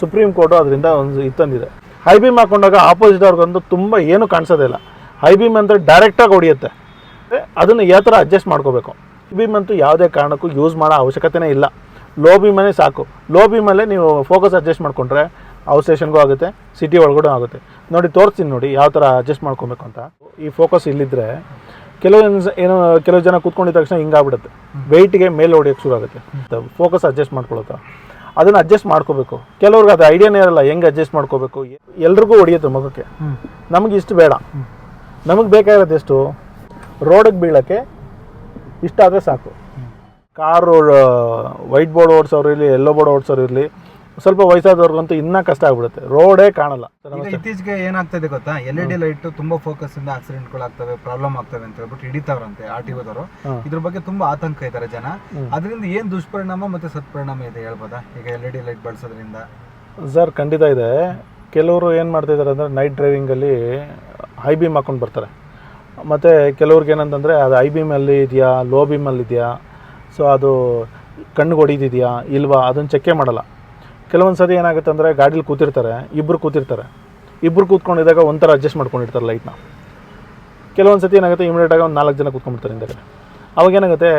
Supreme court ಅದರಿಂದ ಒಂದು ಇತ್ತಂದಿದೆ ಹೈ ಬೀಮ್ ಹಾಕೊಂಡಾಗ ಆಪೋಸಿಟ್ ಅವ್ರಿಗೊಂದು ತುಂಬ ಏನು ಕಾಣಿಸೋದಿಲ್ಲ ಹೈ ಬೀಮ್ ಅಂದರೆ ಡೈರೆಕ್ಟಾಗಿ ಹೊಡಿಯುತ್ತೆ. ಅದನ್ನು ಯಾವ ಥರ ಅಡ್ಜಸ್ಟ್ ಮಾಡ್ಕೋಬೇಕು? ಬೀಮ್ ಅಂತೂ ಯಾವುದೇ ಕಾರಣಕ್ಕೂ ಯೂಸ್ ಮಾಡೋ ಅವಶ್ಯಕತೆನೇ ಇಲ್ಲ. ಲೋ ಬೀಮಲ್ಲೇ ಸಾಕು. ಲೋ ಬೀಮಲ್ಲೇ ನೀವು ಫೋಕಸ್ ಅಡ್ಜಸ್ಟ್ ಮಾಡಿಕೊಂಡ್ರೆ ಔಟ್ ಸ್ಟೇಷನ್ಗೂ ಆಗುತ್ತೆ ಸಿಟಿ ಒಳಗಡೆ ಆಗುತ್ತೆ. ನೋಡಿ, ತೋರಿಸ್ತೀನಿ ನೋಡಿ ಯಾವ ಥರ ಅಡ್ಜಸ್ಟ್ ಮಾಡ್ಕೊಬೇಕು ಅಂತ. ಈ ಫೋಕಸ್ ಇಲ್ಲಿದ್ದರೆ ಕೆಲವೊಂದು ಏನು, ಕೆಲವು ಜನ ಕೂತ್ಕೊಂಡಿದ ತಕ್ಷಣ ಹಿಂಗಾಗ್ಬಿಡುತ್ತೆ ವೆಯ್ಟ್ಗೆ ಮೇಲೆ ಹೊಡಿಯೋಕ್ಕೆ ಶುರು ಆಗುತ್ತೆ. ಫೋಕಸ್ ಅಡ್ಜಸ್ಟ್ ಮಾಡ್ಕೊಳುತ್ತಾ ಅದನ್ನು ಅಡ್ಜಸ್ಟ್ ಮಾಡ್ಕೋಬೇಕು. ಕೆಲವ್ರಿಗೆ ಅದು ಐಡಿಯಾನೇ ಇರಲ್ಲ ಹೆಂಗೆ ಅಡ್ಜಸ್ಟ್ ಮಾಡ್ಕೋಬೇಕು. ಎಲ್ರಿಗೂ ಹೊಡಿಯುತ್ತೆ ಮುಖಕ್ಕೆ ನಮಗೆ ಇಷ್ಟು ಬೇಡ. ನಮಗೆ ಬೇಕಾಗಿರೋದು ಎಷ್ಟು? ರೋಡಿಗೆ ಬೀಳೋಕ್ಕೆ ಇಷ್ಟ ಆದರೆ ಸಾಕು. ಕಾರು ವೈಟ್ ಬೋರ್ಡ್ ಓಡಿಸೋರು ಇರಲಿ ಎಲ್ಲೋ ಬೋರ್ಡ್ ಓಡಿಸೋರು ಇರಲಿ ಸ್ವಲ್ಪ ವಯಸ್ಸಾದವ್ರಿಗಂತೂ ಇನ್ನೂ ಕಷ್ಟ ಆಗ್ಬಿಡುತ್ತೆ. ರೋಡೇ ಕಾಣಲ್ಲ. ಈಗ ಇತ್ತೀಚೆಗೆ ಏನಾಗ್ತದೆ ಗೊತ್ತಾ? ಎಲ್ ಇ ಡಿ ಲೈಟ್ ತುಂಬಾ ಫೋಕಸ್ ಇಂದ ಆಕ್ಸಿಡೆಂಟ್ಗಳಾಗ್ತವೆ ಪ್ರಾಬ್ಲಮ್ ಆಗ್ತವೆ ಅಂತ ಹೇಳ್ಬಿಟ್ಟು ಹಿಡಿತಾವ್ರಂತೆ ಆರ್ ಟಿ ಓದವರು ಇದ್ರ ಬಗ್ಗೆ ತುಂಬಾ ಆತಂಕ ಇದ್ದಾರೆ ಜನ. ಅದರಿಂದ ಏನ್ ದುಷ್ಪರಿಣಾಮ ಮತ್ತೆ ಸತ್ಪರಿಣಾಮ ಇದೆ ಹೇಳ್ಬೋದಾ? ಈಗ ಎಲ್ ಇ ಡಿ ಲೈಟ್ ಬಳಸೋದ್ರಿಂದ. ಸರ್ ಖಂಡಿತ ಇದೆ. ಕೆಲವರು ಏನು ಮಾಡ್ತಿದ್ದಾರೆ ಅಂದರೆ ನೈಟ್ ಡ್ರೈವಿಂಗಲ್ಲಿ ಹೈ ಬೀಮ್ ಹಾಕೊಂಡು ಬರ್ತಾರೆ. ಮತ್ತು ಕೆಲವ್ರಿಗೆ ಏನಂತಂದರೆ ಅದು ಐ ಬೀಮಲ್ಲಿ ಇದೆಯಾ ಲೋ ಬೀಮಲ್ಲಿ ಇದೆಯಾ? ಸೊ ಅದು ಕಣ್ಣಿಗೆ ಹೊಡಿದಿದೆಯಾ ಇಲ್ವಾ? ಅದನ್ನು ಚೆಕ್ಕೇ ಮಾಡಲ್ಲ. ಕೆಲವೊಂದು ಸತಿ ಏನಾಗುತ್ತೆ ಅಂದರೆ ಗಾಡೀಲಿ ಕೂತಿರ್ತಾರೆ ಇಬ್ಬರು ಕೂತಿರ್ತಾರೆ. ಇಬ್ಬರು ಕೂತ್ಕೊಂಡಿದ್ದಾಗ ಒಂಥರ ಅಡ್ಜಸ್ಟ್ ಮಾಡ್ಕೊಂಡಿರ್ತಾರೆ ಲೈಟ್ನ ಕೆಲವೊಂದು ಸತಿ ಏನಾಗುತ್ತೆ ಇಮಿಡಿಯೇಟಾಗಿ ಒಂದು ನಾಲ್ಕು ಜನ ಕೂತ್ಕೊಂಡ್ಬಿಡ್ತಾರೆ ಹಿಂದೆ ಅವಾಗ ಏನಾಗುತ್ತೆ,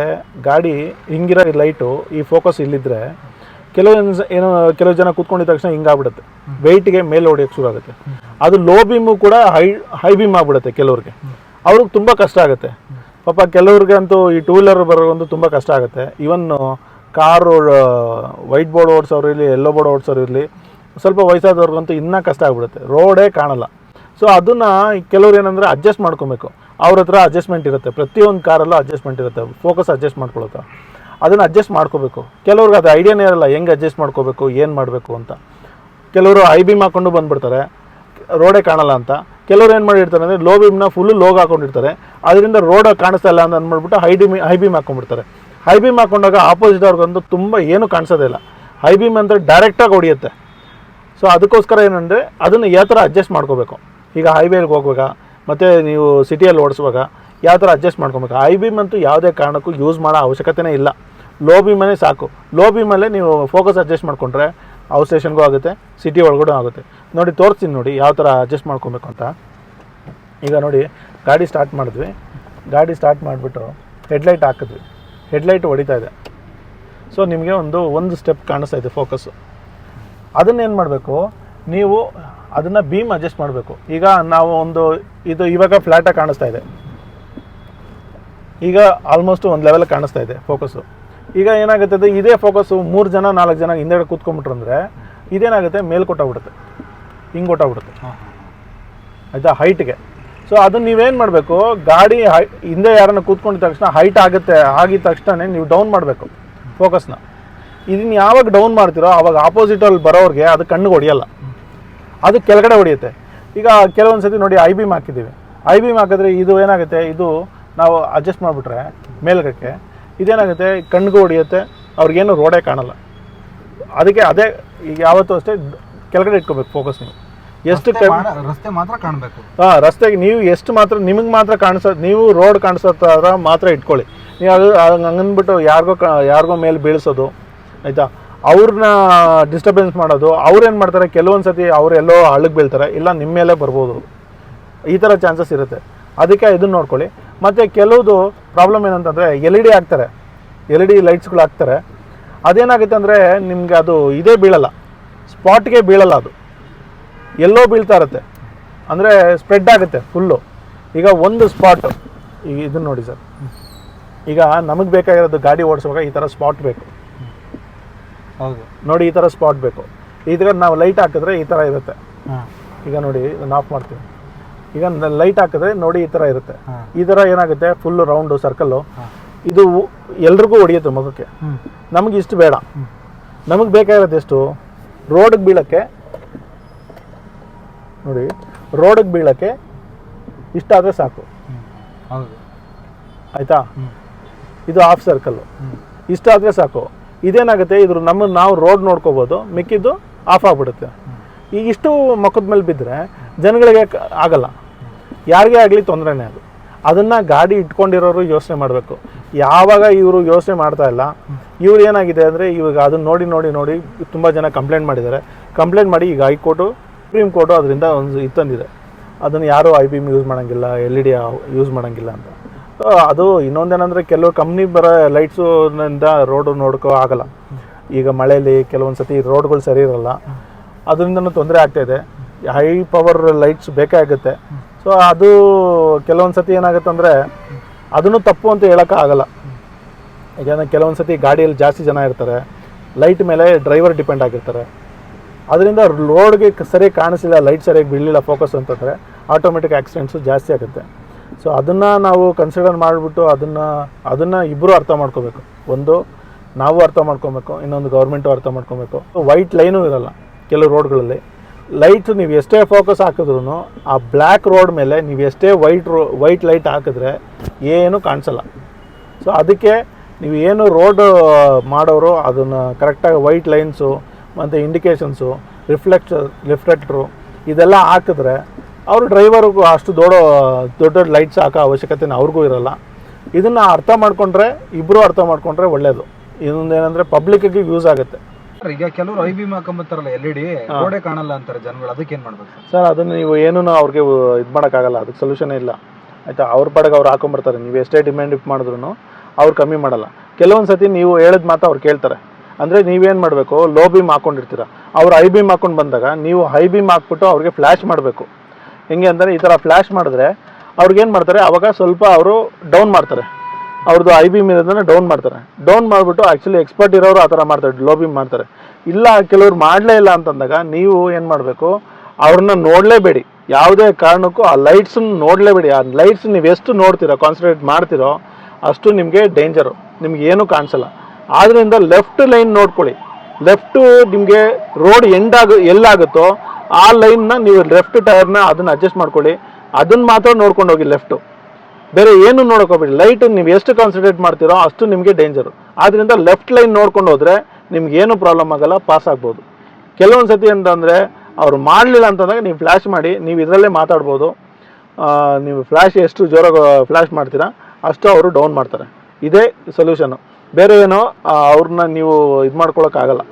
ಗಾಡಿ ಹಿಂಗಿರೋ ಈ ಲೈಟು ಈ ಫೋಕಸ್ ಇಲ್ಲಿದ್ದರೆ ಕೆಲವೊಂದು ಏನೋ, ಕೆಲವು ಜನ ಕೂತ್ಕೊಂಡಿದ್ದ ತಕ್ಷಣ ಹಿಂಗಾಗ್ಬಿಡುತ್ತೆ. ವೆಯ್ಟ್ಗೆ ಮೇಲೆ ಹೊಡೆಯೋಕ್ಕೆ ಶುರು ಆಗುತ್ತೆ. ಅದು ಲೋ ಬೀಮು ಕೂಡ ಹೈ ಹೈ ಬೀಮ್ ಆಗ್ಬಿಡುತ್ತೆ ಕೆಲವ್ರಿಗೆ. ಅವ್ರಿಗೆ ತುಂಬ ಕಷ್ಟ ಆಗುತ್ತೆ. ಪಾಪ ಕೆಲವ್ರಿಗೆ ಅಂತೂ ಈ ಟೂ ವೀಲರ್ ಬರೋದು ತುಂಬ ಕಷ್ಟ ಆಗುತ್ತೆ. ಇವನ್ ಕಾರು ವೈಟ್ ಬೋರ್ಡ್ ಓಡಿಸೋರು ಇರಲಿ ಎಲ್ಲೋ ಬೋರ್ಡ್ ಓಡಿಸೋರು ಇರಲಿ, ಸ್ವಲ್ಪ ವಯಸ್ಸಾದವ್ರಿಗಂತೂ ಇನ್ನೂ ಕಷ್ಟ ಆಗ್ಬಿಡುತ್ತೆ. ರೋಡೇ ಕಾಣಲ್ಲ. ಸೊ ಅದನ್ನು ಕೆಲವ್ರು ಏನಂದರೆ ಅಡ್ಜಸ್ಟ್ ಮಾಡ್ಕೊಬೇಕು. ಅವ್ರ ಹತ್ರ ಅಡ್ಜಸ್ಟ್ಮೆಂಟ್ ಇರುತ್ತೆ. ಪ್ರತಿಯೊಂದು ಕಾರಲ್ಲೂ ಅಡ್ಜಸ್ಟ್ಮೆಂಟ್ ಇರುತ್ತೆ. ಫೋಕಸ್ ಅಡ್ಜಸ್ಟ್ ಮಾಡ್ಕೊಳುತ್ತೆ ಅದನ್ನು ಅಡ್ಜಸ್ಟ್ ಮಾಡ್ಕೋಬೇಕು. ಕೆಲವ್ರಿಗೆ ಅದು ಐಡಿಯಾನೇ ಇರಲ್ಲ, ಹೆಂಗೆ ಅಡ್ಜಸ್ಟ್ ಮಾಡ್ಕೋಬೇಕು, ಏನು ಮಾಡಬೇಕು ಅಂತ. ಕೆಲವರು ಐ ಬಿಮ್ ಹಾಕ್ಕೊಂಡು ಬಂದುಬಿಡ್ತಾರೆ. ರೋಡೇ ಕಾಣಲ್ಲ ಅಂತ. ಕೆಲವ್ರು ಏನು ಮಾಡಿರ್ತಾರೆ ಅಂದರೆ ಲೋ ಬಿಮ್ನ ಫುಲ್ಲು ಲೋಗ್ ಹಾಕೊಂಡಿರ್ತಾರೆ. ಅದರಿಂದ ರೋಡ್ ಕಾಣಿಸ್ತಾ ಇಲ್ಲ ಅಂತ ಅಂದ್ಬಿಟ್ಟು ಹೈ ಡಿಮಿ ಹೈ ಬಿಮ್ ಹಾಕೊಂಡ್ಬಿಡ್ತಾರೆ. ಹೈ ಬೀಮ್ ಹಾಕೊಂಡಾಗ ಆಪೋಸಿಟ್ ಅವ್ರಿಗೊಂದು ತುಂಬ ಏನು ಕಾಣಿಸೋದಿಲ್ಲ ಹೈ ಬೀಮ್ ಅಂದರೆ ಡೈರೆಕ್ಟಾಗಿ ಹೊಡಿಯುತ್ತೆ. ಸೊ ಅದಕ್ಕೋಸ್ಕರ ಏನಂದರೆ ಅದನ್ನು ಯಾವ ಥರ ಅಡ್ಜಸ್ಟ್ ಮಾಡ್ಕೋಬೇಕು? ಈಗ ಹೈವೇಗೆ ಹೋಗುವಾಗ ಮತ್ತು ನೀವು ಸಿಟಿಯಲ್ಲಿ ಓಡಿಸುವಾಗ ಯಾವ ಥರ ಅಡ್ಜಸ್ಟ್ ಮಾಡ್ಕೊಬೇಕು? ಹೈ ಬೀಮ್ ಅಂತೂ ಯಾವುದೇ ಕಾರಣಕ್ಕೂ ಯೂಸ್ ಮಾಡೋ ಅವಶ್ಯಕತೆನೇ ಇಲ್ಲ. ಲೋ ಬೀಮಲ್ಲೇ ಸಾಕು. ಲೋ ಬೀಮಲ್ಲೇ ನೀವು ಫೋಕಸ್ ಅಡ್ಜಸ್ಟ್ ಮಾಡಿಕೊಂಡ್ರೆ ಔಟ್ ಸ್ಟೇಷನ್ಗೂ ಆಗುತ್ತೆ ಸಿಟಿ ಒಳಗಡೆ ಆಗುತ್ತೆ. ನೋಡಿ, ತೋರಿಸ್ತೀನಿ ನೋಡಿ ಯಾವ ಥರ ಅಡ್ಜಸ್ಟ್ ಮಾಡ್ಕೊಬೇಕು ಅಂತ. ಈಗ ನೋಡಿ, ಗಾಡಿ ಸ್ಟಾರ್ಟ್ ಮಾಡಿದ್ವಿ. ಗಾಡಿ ಸ್ಟಾರ್ಟ್ ಮಾಡಿಬಿಟ್ಟು ಹೆಡ್ಲೈಟ್ ಹಾಕಿದ್ವಿ. ಹೆಡ್ಲೈಟ್ ಹೊಡಿತಾ ಇದೆ. ಸೊ ನಿಮಗೆ ಒಂದು ಒಂದು ಸ್ಟೆಪ್ ಕಾಣಿಸ್ತಾ ಇದೆ ಫೋಕಸ್ಸು ಅದನ್ನೇನು ಮಾಡಬೇಕು? ನೀವು ಅದನ್ನು ಬೀಮ್ ಅಡ್ಜಸ್ಟ್ ಮಾಡಬೇಕು. ಈಗ ನಾವು ಒಂದು ಇದು ಇವಾಗ ಫ್ಲ್ಯಾಟಾಗಿ ಕಾಣಿಸ್ತಾ ಇದೆ. ಈಗ ಆಲ್ಮೋಸ್ಟ್ ಒಂದು ಲೆವೆಲ್ ಕಾಣಿಸ್ತಾ ಇದೆ ಫೋಕಸ್ಸು ಈಗ ಏನಾಗುತ್ತೆ ಇದೇ ಫೋಕಸ್ಸು ಮೂರು ಜನ ನಾಲ್ಕು ಜನ ಹಿಂದೆ ಕೂತ್ಕೊಂಡ್ಬಿಟ್ರು ಅಂದರೆ ಇದೇನಾಗುತ್ತೆ? ಮೇಲ್ ಕೊಟ್ಟಾಗ್ಬಿಡುತ್ತೆ ಹಿಂಗೆ ಕೊಟ್ಟಾಗ್ಬಿಡುತ್ತೆ. ಆಯಿತಾ? ಹೈಟ್ಗೆ ಸೊ ಅದನ್ನ ನೀವೇನು ಮಾಡಬೇಕು? ಗಾಡಿ ಹೈ, ಹಿಂದೆ ಯಾರನ್ನ ಕೂತ್ಕೊಂಡಿದ ತಕ್ಷಣ ಹೈಟ್ ಆಗುತ್ತೆ, ಆಗಿದ ತಕ್ಷಣ ನೀವು ಡೌನ್ ಮಾಡಬೇಕು ಫೋಕಸ್ನ ಇದನ್ನ ಯಾವಾಗ ಡೌನ್ ಮಾಡ್ತೀರೋ ಆವಾಗ ಆಪೋಸಿಟಲ್ಲಿ ಬರೋರಿಗೆ ಅದು ಕಣ್ಣಿಗೆ ಹೊಡಿಯಲ್ಲ. ಅದು ಕೆಳಗಡೆ ಹೊಡೆಯುತ್ತೆ. ಈಗ ಕೆಲವೊಂದು ಸತಿ ನೋಡಿ ಐ ಬಿಮ್ ಹಾಕಿದ್ದೀವಿ. ಐ ಬಿಮ್ ಹಾಕಿದ್ರೆ ಇದು ಏನಾಗುತ್ತೆ? ಇದು ನಾವು ಅಡ್ಜಸ್ಟ್ ಮಾಡಿಬಿಟ್ರೆ ಮೇಲ್ಗಕ್ಕೆ, ಇದೇನಾಗುತ್ತೆ? ಕಣ್ಣಿಗೂ ಹೊಡೆಯುತ್ತೆ, ಅವ್ರಿಗೇನು ರೋಡೇ ಕಾಣಲ್ಲ. ಅದಕ್ಕೆ ಅದೇ, ಈಗ ಯಾವತ್ತೂ ಅಷ್ಟೇ ಕೆಳಗಡೆ ಇಟ್ಕೋಬೇಕು ಫೋಕಸ್ ನೀವು. ಎಷ್ಟು ರಸ್ತೆ ಮಾತ್ರ ಕಾಣಬೇಕು. ಹಾಂ ರಸ್ತೆಗೆ ನೀವು ಎಷ್ಟು ಮಾತ್ರ ನಿಮಗೆ ಮಾತ್ರ ಕಾಣಿಸೋ ನೀವು ರೋಡ್ ಕಾಣಿಸೋ ಥರ ಮಾತ್ರ ಇಟ್ಕೊಳ್ಳಿ. ನೀವು ಅದು ಹಂಗನ್ಬಿಟ್ಟು ಯಾರಿಗೋ ಕ ಯಾರಿಗೋ ಮೇಲೆ ಬೀಳಿಸೋದು ಆಯಿತಾ? ಅವ್ರನ್ನ ಡಿಸ್ಟರ್ಬೆನ್ಸ್ ಮಾಡೋದು ಅವ್ರೇನು ಏನು ಮಾಡ್ತಾರೆ? ಕೆಲವೊಂದು ಸತಿ ಅವ್ರು ಎಲ್ಲೋ ಹಳ್ಳಕ್ಕೆ ಬೀಳ್ತಾರೆ ಇಲ್ಲ ನಿಮ್ಮ ಮೇಲೆ ಬರ್ಬೋದು. ಈ ಥರ ಚಾನ್ಸಸ್ ಇರುತ್ತೆ. ಅದಕ್ಕೆ ಇದನ್ನ ನೋಡ್ಕೊಳ್ಳಿ. ಮತ್ತು ಕೆಲವುದು ಪ್ರಾಬ್ಲಮ್ ಏನಂತಂದರೆ ಎಲ್ ಇ ಡಿ ಹಾಕ್ತಾರೆ. ಎಲ್ ಇ ಡಿ ಲೈಟ್ಸ್ಗಳು ಹಾಕ್ತಾರೆ. ಅದೇನಾಗುತ್ತೆ ಅಂದರೆ ನಿಮಗೆ ಅದು ಇದೇ ಬೀಳಲ್ಲ. ಸ್ಪಾಟ್ಗೆ ಬೀಳಲ್ಲ ಅದು. ಎಲ್ಲೋ ಬೀಳ್ತಾ ಇರುತ್ತೆ. ಅಂದರೆ ಸ್ಪ್ರೆಡ್ ಆಗುತ್ತೆ ಫುಲ್ಲು ಈಗ ಒಂದು ಸ್ಪಾಟ್ ಈಗ ಇದನ್ನ ನೋಡಿ ಸರ್. ಈಗ ನಮಗೆ ಬೇಕಾಗಿರೋದು ಗಾಡಿ ಓಡಿಸುವಾಗ ಈ ಥರ ಸ್ಪಾಟ್ ಬೇಕು. ಹೌದು. ನೋಡಿ ಈ ಥರ ಸ್ಪಾಟ್ ಬೇಕು. ಇದರ ನಾವು ಲೈಟ್ ಹಾಕಿದ್ರೆ ಈ ಥರ ಇರುತ್ತೆ. ಈಗ ನೋಡಿ ಇದನ್ನು ಆಫ್ ಮಾಡ್ತೀವಿ ಈಗ ಲೈಟ್ ಹಾಕಿದ್ರೆ ನೋಡಿ ಈ ಥರ ಇರುತ್ತೆ. ಈ ಥರ ಏನಾಗುತ್ತೆ? ಫುಲ್ಲು ರೌಂಡು ಸರ್ಕಲ್ಲು ಇದು ಎಲ್ರಿಗೂ ಹೊಡಿಯುತ್ತೆ ಮಗಕ್ಕೆ ನಮಗೆ ಇಷ್ಟು ಬೇಡ. ನಮಗೆ ಬೇಕಾಗಿರೋದು ಎಷ್ಟು? ರೋಡಿಗೆ ಬೀಳಕ್ಕೆ ನೋಡಿ ರೋಡಿಗೆ ಬೀಳಕ್ಕೆ ಇಷ್ಟಾದರೆ ಸಾಕು. ಹೌದು. ಆಯಿತಾ? ಇದು ಆಫ್ ಸರ್ಕಲ್ಲು ಇಷ್ಟ ಇಷ್ಟಾದರೆ ಸಾಕು. ಇದೇನಾಗುತ್ತೆ ಇದ್ರ ನಮ್ಮ ನಾವು ರೋಡ್ ನೋಡ್ಕೋಬೋದು ಮಿಕ್ಕಿದ್ದು ಆಫ್ ಆಗಿಬಿಡುತ್ತೆ. ಈಗ ಇಷ್ಟು ಮುಖದ ಮೇಲೆ ಬಿದ್ದರೆ ಜನಗಳಿಗೆ ಆಗಲ್ಲ. ಯಾರಿಗೇ ಆಗಲಿ ತೊಂದರೆನೇ ಅದು. ಅದನ್ನು ಗಾಡಿ ಇಟ್ಕೊಂಡಿರೋರು ಯೋಚನೆ ಮಾಡಬೇಕು. ಯಾವಾಗ ಇವರು ಯೋಚನೆ ಮಾಡ್ತಾ ಇಲ್ಲ ಇವ್ರು ಏನಾಗಿದೆ ಅಂದರೆ ಇವಾಗ ಅದನ್ನ ನೋಡಿ ನೋಡಿ ನೋಡಿ ತುಂಬ ಜನ ಕಂಪ್ಲೇಂಟ್ ಮಾಡಿದ್ದಾರೆ. ಕಂಪ್ಲೇಂಟ್ ಮಾಡಿ ಈಗ ಹೈಕೋರ್ಟು ಸುಪ್ರೀಂ ಕೋರ್ಟು ಅದರಿಂದ ಒಂದು ಇದು ತಂದಿದೆ. ಅದನ್ನು ಯಾರೂ ಐ ಬಿ ಯೂಸ್ ಮಾಡೋಂಗಿಲ್ಲ ಎಲ್ ಇ ಡಿ ಯೂಸ್ ಮಾಡೋಂಗಿಲ್ಲ ಅಂತ. ಸೊ ಅದು ಇನ್ನೊಂದೇನಂದರೆ ಕೆಲವು ಕಂಪ್ನಿ ಬರೋ ಲೈಟ್ಸುನಿಂದ ರೋಡು ನೋಡ್ಕೋ ಆಗಲ್ಲ. ಈಗ ಮಳೆಯಲ್ಲಿ ಕೆಲವೊಂದು ಸತಿ ರೋಡ್ಗಳು ಸರಿ ಇರಲ್ಲ. ಅದರಿಂದನೂ ತೊಂದರೆ ಆಗ್ತಾಯಿದೆ ಹೈ ಪವರ್ ಲೈಟ್ಸ್ ಬೇಕೇ ಆಗುತ್ತೆ. ಸೊ ಅದು ಕೆಲವೊಂದು ಸತಿ ಏನಾಗುತ್ತೆ ಅಂದರೆ ಅದನ್ನು ತಪ್ಪು ಅಂತ ಹೇಳೋಕ್ಕಾಗಲ್ಲ ಯಾಕಂದರೆ ಕೆಲವೊಂದು ಸತಿ ಗಾಡಿಯಲ್ಲಿ ಜಾಸ್ತಿ ಜನ ಇರ್ತಾರೆ. ಲೈಟ್ ಮೇಲೆ ಡ್ರೈವರ್ ಡಿಪೆಂಡ್ ಆಗಿರ್ತಾರೆ. ಅದರಿಂದ ರೋಡ್ಗೆ ಸರಿಯಾಗಿ ಕಾಣಿಸಿಲ್ಲ ಲೈಟ್ ಸರಿಯಾಗಿ ಬೀಳಲಿಲ್ಲ ಫೋಕಸ್ ಅಂತಂದರೆ ಆಟೋಮೆಟಿಕ್ ಆಕ್ಸಿಡೆಂಟ್ಸು ಜಾಸ್ತಿ ಆಗುತ್ತೆ. ಸೊ ಅದನ್ನು ನಾವು ಕನ್ಸಿಡರ್ ಮಾಡಿಬಿಟ್ಟು ಅದನ್ನು ಅದನ್ನು ಇಬ್ಬರೂ ಅರ್ಥ ಮಾಡ್ಕೋಬೇಕು. ಒಂದು, ನಾವು ಅರ್ಥ ಮಾಡ್ಕೊಬೇಕು, ಇನ್ನೊಂದು ಗೌರ್ಮೆಂಟು ಅರ್ಥ ಮಾಡ್ಕೊಬೇಕು. ವೈಟ್ ಲೈನೂ ಇರಲ್ಲ ಕೆಲವು ರೋಡ್ಗಳಲ್ಲಿ ಲೈಟ್ ನೀವು ಎಷ್ಟೇ ಫೋಕಸ್ ಹಾಕಿದ್ರು ಆ ಬ್ಲ್ಯಾಕ್ ರೋಡ್ ಮೇಲೆ ನೀವು ಎಷ್ಟೇ ವೈಟ್ ರೋ ವೈಟ್ ಲೈಟ್ ಹಾಕಿದ್ರೆ ಏನು ಕಾಣಿಸಲ್ಲ. ಸೊ ಅದಕ್ಕೆ ನೀವು ಏನು ರೋಡ್ ಮಾಡೋರು ಅದನ್ನು ಕರೆಕ್ಟಾಗಿ ವೈಟ್ ಲೈನ್ಸು ಮತ್ತು ಇಂಡಿಕೇಷನ್ಸು ರಿಫ್ಲೆಕ್ಟ್ ರಿಫ್ಲೆಕ್ಟ್ರು ಇದೆಲ್ಲ ಹಾಕಿದ್ರೆ ಅವರು ಡ್ರೈವರ್ಗೂ ಅಷ್ಟು ದೊಡ್ಡ ದೊಡ್ಡ ದೊಡ್ಡ ಲೈಟ್ಸ್ ಹಾಕೋ ಅವಶ್ಯಕತೆನ ಅವ್ರಿಗೂ ಇರಲ್ಲ. ಇದನ್ನು ಅರ್ಥ ಮಾಡಿಕೊಂಡ್ರೆ ಇಬ್ಬರೂ ಅರ್ಥ ಮಾಡಿಕೊಂಡ್ರೆ ಒಳ್ಳೆಯದು ಇನ್ನೊಂದು ಏನಂದರೆ ಪಬ್ಲಿಕ್ಕಿಗೆ ಯೂಸ್ ಆಗುತ್ತೆ. ಈಗ ಕೆಲವರು ಐ ಬಿ ಹಾಕೊಂಬತ್ತಾರಲ್ಲ ಎಲ್ ಇ ಡಿ ಗೋಡೆ ಕಾಣಲ್ಲ ಅಂತಾರೆ ಜನಗಳು ಅದಕ್ಕೆ ಏನು ಮಾಡ್ಬೇಕು ಸರ್? ಅದನ್ನು ನೀವು ಏನೂ ಅವ್ರಿಗೆ ಇದು ಮಾಡೋಕ್ಕಾಗಲ್ಲ ಅದಕ್ಕೆ ಸೊಲ್ಯೂಷನ್ ಇಲ್ಲ. ಆಯಿತಾ ಅವ್ರ ಪಡೆಗೆ ಅವ್ರು ಹಾಕೊಂಬರ್ತಾರೆ ನೀವು ಎಷ್ಟೇ ಡಿಮ್ಯಾಂಡ್ ಮಾಡಿದ್ರು ಅವ್ರು ಕಮ್ಮಿ ಮಾಡಲ್ಲ. ಕೆಲವೊಂದು ಸತಿ ನೀವು ಹೇಳಿದ ಮಾತು ಅವ್ರು ಕೇಳ್ತಾರೆ. ಅಂದರೆ ನೀವೇನು ಮಾಡಬೇಕು? ಲೋ ಬೀಮ್ ಹಾಕೊಂಡಿರ್ತೀರ. ಅವ್ರು ಐ ಬೀಮ್ ಹಾಕೊಂಡು ಬಂದಾಗ ನೀವು ಹೈ ಬೀಮ್ ಹಾಕ್ಬಿಟ್ಟು ಅವ್ರಿಗೆ ಫ್ಲ್ಯಾಶ್ ಮಾಡಬೇಕು. ಹೆಂಗೆ ಅಂದರೆ ಈ ಥರ ಫ್ಲ್ಯಾಶ್ ಮಾಡಿದ್ರೆ ಅವ್ರಿಗೇನು ಮಾಡ್ತಾರೆ? ಅವಾಗ ಸ್ವಲ್ಪ ಅವರು ಡೌನ್ ಮಾಡ್ತಾರೆ. ಅವ್ರದ್ದು ಐ ಬಿ ಇರೋದನ್ನ ಡೌನ್ ಮಾಡ್ತಾರೆ. ಡೌನ್ ಮಾಡಿಬಿಟ್ಟು ಆ್ಯಕ್ಚುಲಿ ಎಕ್ಸ್ಪರ್ಟ್ ಇರೋರು ಆ ಥರ ಮಾಡ್ತಾರೆ ಲೋ ಬಿಮ್ ಮಾಡ್ತಾರೆ. ಇಲ್ಲ, ಕೆಲವ್ರು ಮಾಡಲೇ ಇಲ್ಲ ಅಂತಂದಾಗ ನೀವು ಏನು ಮಾಡಬೇಕು? ಅವ್ರನ್ನ ನೋಡಲೇಬೇಡಿ ಯಾವುದೇ ಕಾರಣಕ್ಕೂ ಆ ಲೈಟ್ಸನ್ನ ನೋಡಲೇಬೇಡಿ ಆ ಲೈಟ್ಸ್ ನೀವು ಎಷ್ಟು ನೋಡ್ತೀರೋ ಕಾನ್ಸಂಟ್ರೇಟ್ ಮಾಡ್ತೀರೋ ಅಷ್ಟು ನಿಮಗೆ ಡೇಂಜರು ನಿಮ್ಗೆ ಏನೂ ಕಾಣಿಸಲ್ಲ. ಆದ್ದರಿಂದ ಲೆಫ್ಟ್ ಲೈನ್ ನೋಡ್ಕೊಳ್ಳಿ. ಲೆಫ್ಟು ನಿಮಗೆ ರೋಡ್ ಎಂಡ್ ಆಗ ಎಲ್ಲಾಗುತ್ತೋ ಆ ಲೈನ್ನ ನೀವು ಲೆಫ್ಟ್ ಟೈರ್ನ ಅದನ್ನು ಅಡ್ಜಸ್ಟ್ ಮಾಡ್ಕೊಳ್ಳಿ. ಅದನ್ನು ಮಾತ್ರ ನೋಡ್ಕೊಂಡು ಹೋಗಿ ಲೆಫ್ಟು ಬೇರೆ ಏನು ನೋಡ್ಕೋಬೇಡಿ. ಲೈಟ್ ನೀವು ಎಷ್ಟು ಕಾನ್ಸಂಟ್ರೇಟ್ ಮಾಡ್ತೀರೋ ಅಷ್ಟು ನಿಮಗೆ ಡೇಂಜರು ಆದ್ದರಿಂದ ಲೆಫ್ಟ್ ಲೈನ್ ನೋಡ್ಕೊಂಡು ಹೋದ್ರೆ ನಿಮ್ಗೆ ಏನು ಪ್ರಾಬ್ಲಮ್ ಆಗಲ್ಲ ಪಾಸ್ ಆಗ್ಬೋದು. ಕೆಲವೊಂದು ಸತಿ ಅಂತಂದರೆ ಅವ್ರು ಮಾಡಲಿಲ್ಲ ಅಂತಂದಾಗ ನೀವು ಫ್ಲ್ಯಾಶ್ ಮಾಡಿ, ನೀವು ಇದರಲ್ಲೇ ಮಾತಾಡ್ಬೋದು. ನೀವು ಫ್ಲ್ಯಾಶ್ ಎಷ್ಟು ಜೋರಾಗಿ ಫ್ಲ್ಯಾಶ್ ಮಾಡ್ತೀರಾ ಅಷ್ಟು ಅವರು ಡೌನ್ ಮಾಡ್ತಾರೆ. ಇದೇ ಸೊಲ್ಯೂಷನ್ನು ಬೇರೆ ಏನೋ ಅವ್ರನ್ನ ನೀವು ಇದು ಮಾಡ್ಕೊಳಕ್ಕಾಗಲ್ಲ.